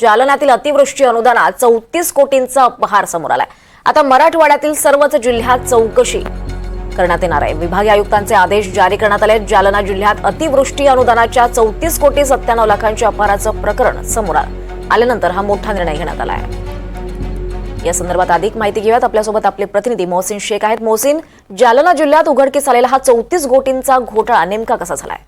जालन्यातील अतिवृष्टी अनुदानात चौतीस कोटींचा अपहार समोर आलाय. आता मराठवाड्यातील सर्वच जिल्ह्यात चौकशी करण्यात येणार आहे. विभागीय आयुक्तांचे आदेश जारी करण्यात आले जालना जिल्ह्यात अतिवृष्टी अनुदानाच्या चौतीस कोटी सत्त्याण्णव लाखांच्या अपहाराचं प्रकरण समोर आल्यानंतर हा मोठा निर्णय घेण्यात आला आहे या संदर्भात अधिक माहिती घेऊयात. आपल्यासोबत आपले प्रतिनिधी मोहसिन शेख आहेत. मोहसिन जालना जिल्ह्यात उघडकीस आलेला हा चौतीस कोटींचा घोटाळा नेमका कसा झालाय?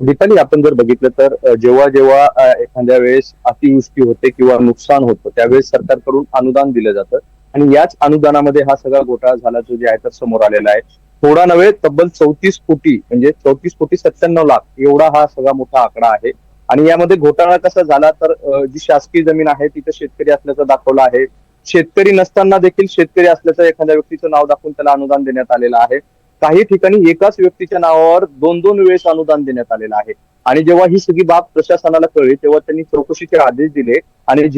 दीपाली आपण जर बघितलं तर जेव्हा जेव्हा एखाद्या वेळेस अतिवृष्टी होते किंवा नुकसान होतं त्यावेळेस सरकारकडून अनुदान दिलं जातं. आणि याच अनुदानामध्ये हा सगळा घोटाळा झाला जो जे आहे तर समोर आलेला आहे. थोडा नव्हे तब्बल चौतीस कोटी म्हणजे चौतीस कोटी सत्त्याण्णव लाख एवढा हा सगळा मोठा आकडा आहे. आणि यामध्ये घोटाळा कसा झाला तर जी शासकीय जमीन आहे तिथं शेतकरी असल्याचं दाखवलं आहे. शेतकरी नसताना देखील शेतकरी असल्याचं एखाद्या व्यक्तीचं नाव दाखवून त्याला अनुदान देण्यात आलेलं आहे. काही ठिकाणी एकाच व्यक्तीच्या नावावर दोन दोन वेळेस अनुदान देण्यात आलेलं आहे. आणि जेव्हा ही सगळी बाब प्रशासनाला कळली तेव्हा त्यांनी चौकशीचे आदेश दिले आणि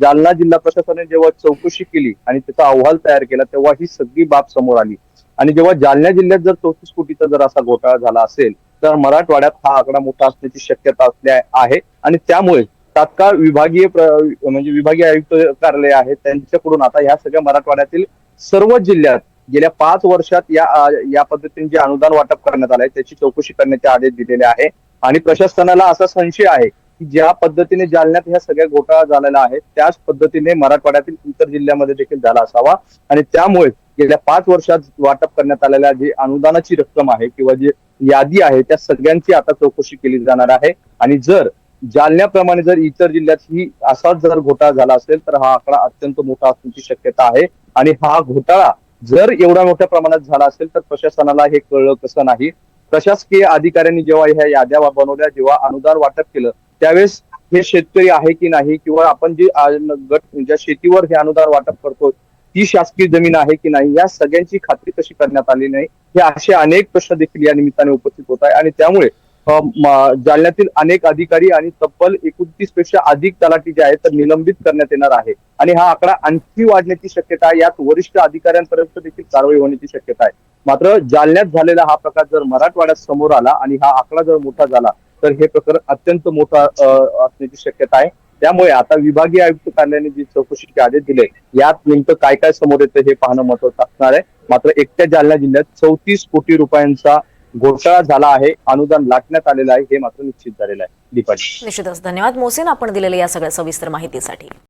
जालना जिल्हा प्रशासनाने जेव्हा चौकशी केली आणि त्याचा अहवाल तयार केला तेव्हा ही सगळी बाब समोर आली. आणि जेव्हा जालना जिल्ह्यात जर चौतीस कोटीचा जर असा घोटाळा झाला असेल तर मराठवाड्यात हा आकडा मोठा असण्याची शक्यता असल्या आहे. आणि त्यामुळे तात्काळ विभागीय प्र- म्हणजे विभागीय आयुक्त कार्यालय आहे त्यांच्याकडून आता ह्या सगळ्या मराठवाड्यातील सर्व जिल्ह्यात गेल्या पाच वर्षात या या पद्धतीने जे अनुदान वाटप करण्यात आलंय त्याची चौकशी करण्याचे आदेश दिलेले आहे. आणि प्रशासनाला असा संशय आहे की ज्या पद्धतीने जालन्यात ह्या सगळ्या घोटाळा झालेला आहे त्याच पद्धतीने मराठवाड्यातील इतर जिल्ह्यामध्ये देखील झाला असावा. आणि त्यामुळे गेल्या पाच वर्षात वाटप करण्यात आलेल्या जी अनुदानाची रक्कम आहे किंवा जी यादी आहे त्या सगळ्यांची आता चौकशी केली जाणार आहे. आणि जर जालन्याप्रमाणे जर इतर जिल्ह्यात ही असाच जर घोटाळा झाला असेल तर हा आकडा अत्यंत मोठा असण्याची शक्यता आहे. आणि हा घोटाळा जर एवढ्या मोठ्या प्रमाणात झाला असेल तर प्रशासनाला हे कळलं कसं नाही. प्रशासकीय अधिकाऱ्यांनी जेव्हा ह्या याद्या बनवल्या जेव्हा अनुदान वाटप केलं त्यावेळेस हे शेतकरी आहे की नाही किंवा आपण जे गट ज्या शेतीवर हे अनुदान वाटप करतो ती शासकीय जमीन आहे की नाही या सगळ्यांची खात्री कशी करण्यात आली नाही. हे असे अनेक प्रश्न देखील या निमित्ताने उपस्थित होत आहे आणि त्यामुळे जालन्यातील अनेक अधिकारी आणि तब्बल एकोणतीसपेक्षा अधिक तलाठी जे आहेत तर निलंबित करण्यात येणार आहे. आणि हा आकडा आणखी वाढण्याची शक्यता आहे. यात वरिष्ठ अधिकाऱ्यांपर्यंत देखील कारवाई होण्याची शक्यता आहे. मात्र जालन्यात झालेला हा प्रकार जर मराठवाड्यात समोर आला आणि हा आकडा जर मोठा झाला तर हे प्रकरण अत्यंत मोठा असण्याची शक्यता आहे. त्यामुळे आता विभागीय आयुक्त कार्यालयाने जी चौकशीचे आदेश दिले यात नेमकं काय काय समोर येतं हे पाहणं महत्वाचं असणार आहे. मात्र एकट्या जालना जिल्ह्यात चौतीस कोटी रुपयांचा घोटाळा झाला आहे. अनुदान लाटण्यात आलेलं आहे. हे मात्र निश्चित झालेलं आहे. दीपाली. निश्चितच. धन्यवाद. मोहसिन आपण दिलेल्या या सगळ्या सविस्तर माहितीसाठी.